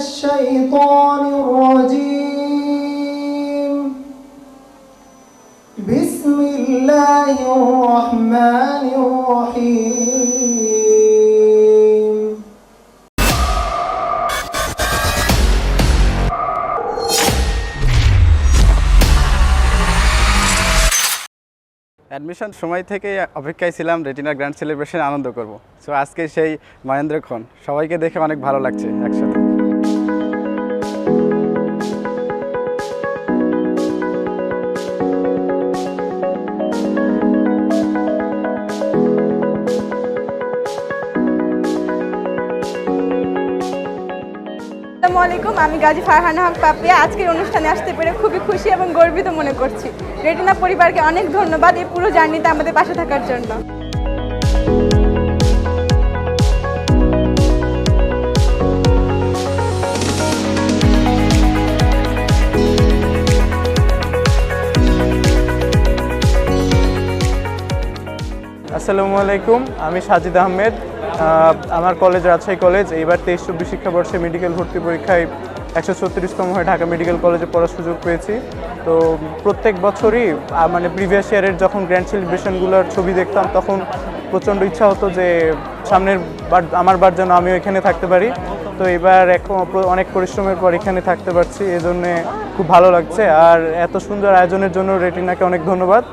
الشيطان الرجيم بسم الله الرحمن الرحيم admission সময় থেকে অপেক্ষায় ছিলাম রেটিনা গ্র্যান্ড সেলিব্রেশন আনন্দ করব সো আজকে সেই মহেন্দ্রক্ষণ সবাইকে দেখে অনেক ভালো লাগছে একসাথে আলাইকুম আমি গাজী ফারহানা হক পাপিয়া। আজকের অনুষ্ঠানে আসতে পেরে খুবই খুশি এবং গর্বিত মনে করছি। রেটিনা পরিবারকে অনেক ধন্যবাদ এই পুরো জার্নিতে আমাদের পাশে থাকার জন্য। আসসালামু আলাইকুম আমি সাজিদ আহমেদ। আহ, আমার কলেজ রাজশাহী কলেজ এইবার তেইশ, চব্বিশ শিক্ষাবর্ষে মেডিকেল ভর্তি পরীক্ষায় একশো ছত্রিশতম হয়ে ঢাকা মেডিকেল কলেজে পড়ার সুযোগ পেয়েছি। তো প্রত্যেক বছরই মানে প্রিভিয়াস ইয়ারের যখন গ্র্যান্ড সেলিব্রেশনগুলোর ছবি দেখতাম, তখন প্রচণ্ড ইচ্ছা হতো যে সামনের বার, আমার বার যেন আমিও এখানে থাকতে পারি। তো এবার এখন অনেক পরিশ্রমের পর এখানে থাকতে পারছি, এজন্য খুব ভালো লাগছে। আর এত সুন্দর আয়োজনের জন্য রেটিনাকে অনেক ধন্যবাদ।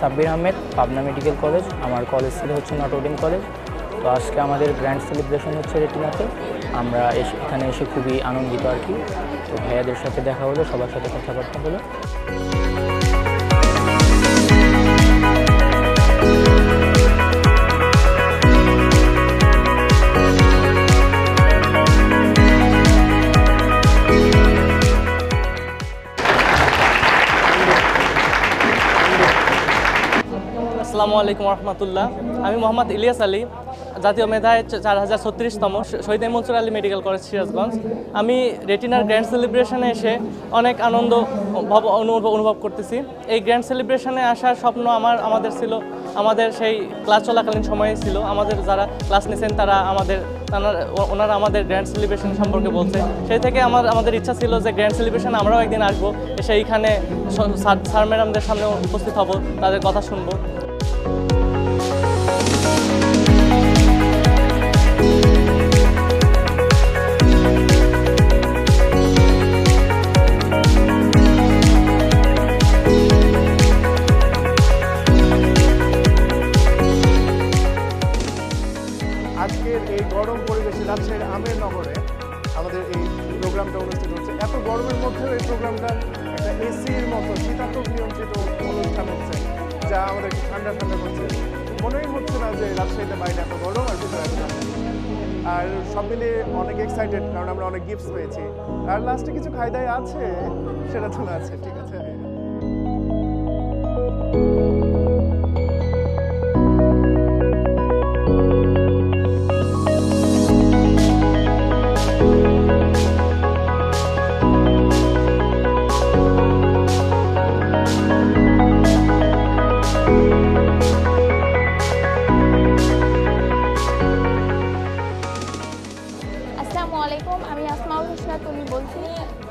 Sabbir Ahmed, Pabna medical college. আমার কলেজ ছিল হচ্ছে নটরডেম কলেজ। তো আজকে আমাদের গ্র্যান্ড সেলিব্রেশন হচ্ছে রেটিনাতে। আমরা এখানে এসে খুবই আনন্দিত আর কি। তো ভাইয়াদের সাথে দেখা হলো, সবার সাথে কথাবার্তা হলো। আসসালামু আলাইকুম রহমতুল্লাহ আমি মোহাম্মদ ইলিয়াস আলী, জাতীয় মেধায় চার হাজার ছত্রিশতম শহীদ মনসুর আলী মেডিকেল কলেজ সিরাজগঞ্জ। আমি রেটিনার গ্র্যান্ড সেলিব্রেশনে এসে অনেক আনন্দ ভব- অনুভব করতেছি। এই গ্র্যান্ড সেলিব্রেশনে আসার স্বপ্ন আমার, আমাদের ছিল, আমাদের সেই ক্লাস চলাকালীন সময়ে ছিল। আমাদের যারা ক্লাস নিয়েছেন তারা আমাদের ওনারা আমাদের গ্র্যান্ড সেলিব্রেশন সম্পর্কে বলছে। সেই থেকে আমার, আমাদের ইচ্ছা ছিল যে গ্র্যান্ড সেলিব্রেশন আমরাও একদিন আসব। এসে এইখানে স- স্যার স্যার ম্যাডামদের সামনে উপস্থিত হব, তাদের কথা শুনব। আজকের এই গরম পরিবেশে রাজশাহীর আমের নগরে আমাদের এই প্রোগ্রামটা অনুষ্ঠিত হচ্ছে। এত গরমের মধ্যেও এই প্রোগ্রামটা একটা এসির মতো শীতাতপ নিয়ন্ত্রিত আমাদের ঠান্ডা ঠান্ডা করছে। মনেই হচ্ছে না যে রাজশাহীতে বাইরে এত গরম আর ভিতরে এত আর সব মিলে অনেক এক্সাইটেড কারণ আমরা অনেক গিফটস পেয়েছি। আর লাস্টে কিছু খাই দায় আছে, সেটা তো আছে, ঠিক আছে।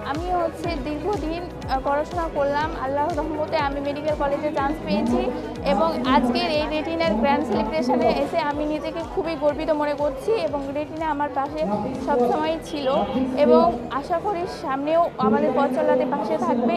আমি হচ্ছে দীর্ঘদিন পড়াশোনা করলাম। আল্লাহ রহমতে আমি মেডিকেল কলেজে চান্স পেয়েছি এবং আজকের এই রেটিনার গ্র্যান্ড সেলিব্রেশনে এসে আমি নিজেকে খুবই গর্বিত মনে করছি এবং রেটিনা আমার পাশে সবসময় ছিল এবং আশা করি সামনেও আমাদের পথ চলাতে পাশে থাকবে।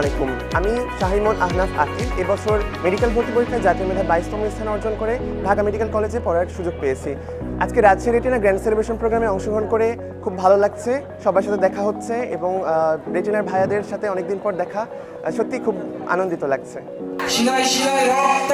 আলাইকুম। আমি শাহিমন আহনাফ আকিব এবছর মেডিকেল ভর্তি পরীক্ষায় জাতীয় মেধা বাইশতম স্থান অর্জন করে ঢাকা মেডিকেল কলেজে পড়ার সুযোগ পেয়েছি। আজকে রাজশাহী রেটিনা গ্র্যান্ড সেলিব্রেশন প্রোগ্রামে অংশগ্রহণ করে খুব ভালো লাগছে। সবার সাথে দেখা হচ্ছে এবং রেটিনার ভাইয়াদের সাথে অনেকদিন পর দেখা। সত্যি খুব আনন্দিত লাগছে। রক্ত!